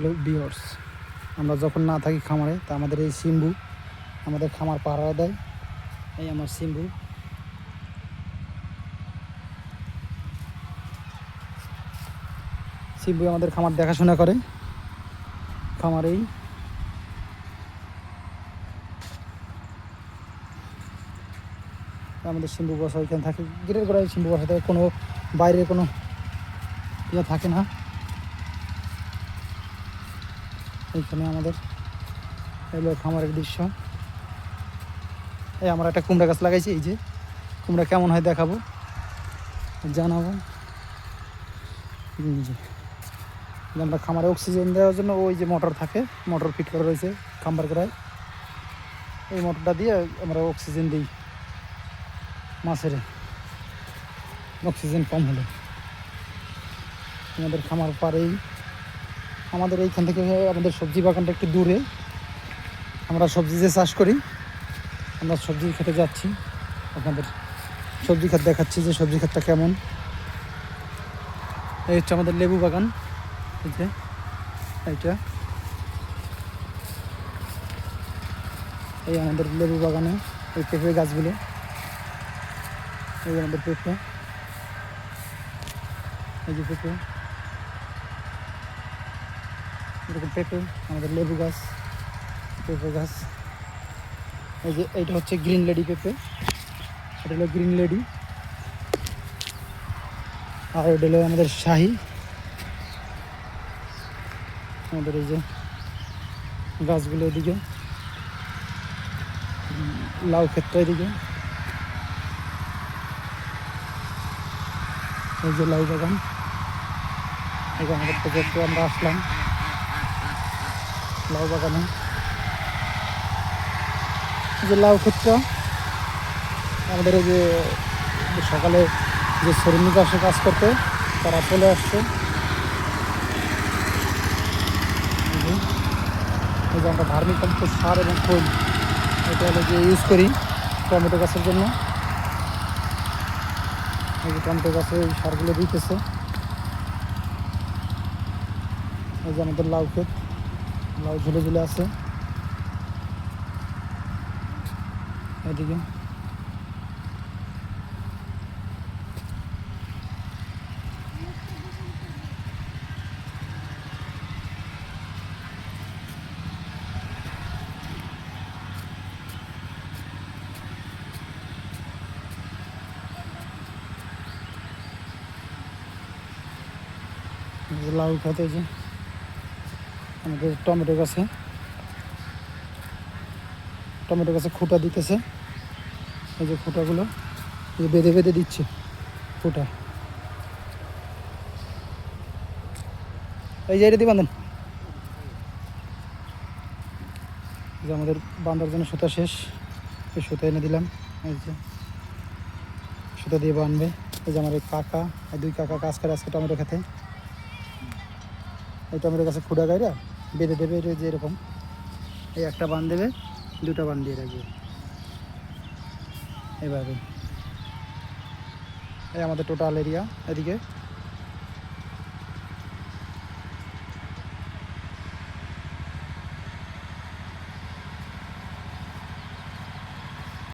Hello বিয়র্স আমরা যখন না থাকি খামারে, তা আমাদের এই সিম্বু আমাদের খামার পাহারা দেয়। এই আমার সিম্বু। সিম্বু আমাদের খামার দেখাশোনা করে। খামারেই। আমাদের সিম্বু বসা ওইখানে থাকে। গেটের গোড়ায় সিম্বু বসা থাকে কোনো বাইরে কোনো ইয়ে থাকে না। এইখানে আমাদের এগুলো খামারের দৃশ্য। এই আমরা একটা কুমড়া গাছ লাগাইছি, এই যে। কুমড়া কেমন হয় দেখাবো, জানাব। আমরা খামারে অক্সিজেন দেওয়ার জন্য ওই যে মোটর থাকে, মোটর ফিট করা রয়েছে খাম্বার করায়। এই মোটরটা দিয়ে আমরা অক্সিজেন দিই মাছের, অক্সিজেন কম হলে। আমাদের খামার পাড়েই আমাদের এইখান থেকে আমাদের সবজি বাগানটা একটু দূরে। আমরা সবজি যে চাষ করি, আমরা সবজি খেতে যাচ্ছি। আপনাদের সবজি খাত দেখাচ্ছি যে সবজি খাতটা কেমন। এই হচ্ছে আমাদের লেবু বাগান। যে, এইটা। এই আমাদের লেবু বাগানে, এই পেঁপে গাছগুলো। এই আমাদের পেঁপে। এই যে পেঁপে। পেঁপে, আমাদের লেবু গাছ, পেঁপে গাছ। এই যে এইটা হচ্ছে গ্রিন লেডি পেঁপে। এটা হলো গ্রিন লেডি। আর এটা হলো আমাদের শাহি। আমাদের এই যে গাছগুলো এদিকে। লাউ ক্ষেত্র এদিকে। এই যে লাউ বাগান। এই আমাদের প্রজেক্টে আমরা আসলাম। লাউ বাগানে যে লাউ ক্ষেতটা, আমাদের যে সকালে যে শ্রমিক আসে কাজ করতে, তারা চলে আসছে। এই যে আমরা ভার্মি কম্পোস্ট সার এবং খোল, এটা হলো যে ইউজ করি টমেটো গাছের জন্য। এই যে টমেটো গাছে এই সারগুলো দিতেছে। এই যে আমাদের লাউ ক্ষেত। লাউ ঝুলে ঝুলে আছে। এদিকে। লাউ এই যে। আমাদের টমেটো গাছে। টমেটো গাছে খুঁটা দিতেছে। এই যে খুঁটাগুলো, এই বেঁধে বেঁধে দিচ্ছে খুঁটা। এই যে এটা দিয়ে বাঁধেন। যে আমাদের বাঁধার জন্য সুতা শেষ। এই সুতা এনে দিলাম। এই যে সুতা দিয়ে বানবে। এই যে আমার এই কাকা, এই দুই কাকা কাজ করে আজকে টমেটো খেতে। এই টমেটো গাছে খুঁড়া গাইরা বেঁধে দেবে এটা যে এরকম। এই একটা বান দেবে, দুটো বান দিয়ে রাখবে। এভাবে। এই আমাদের টোটাল এরিয়া এদিকে।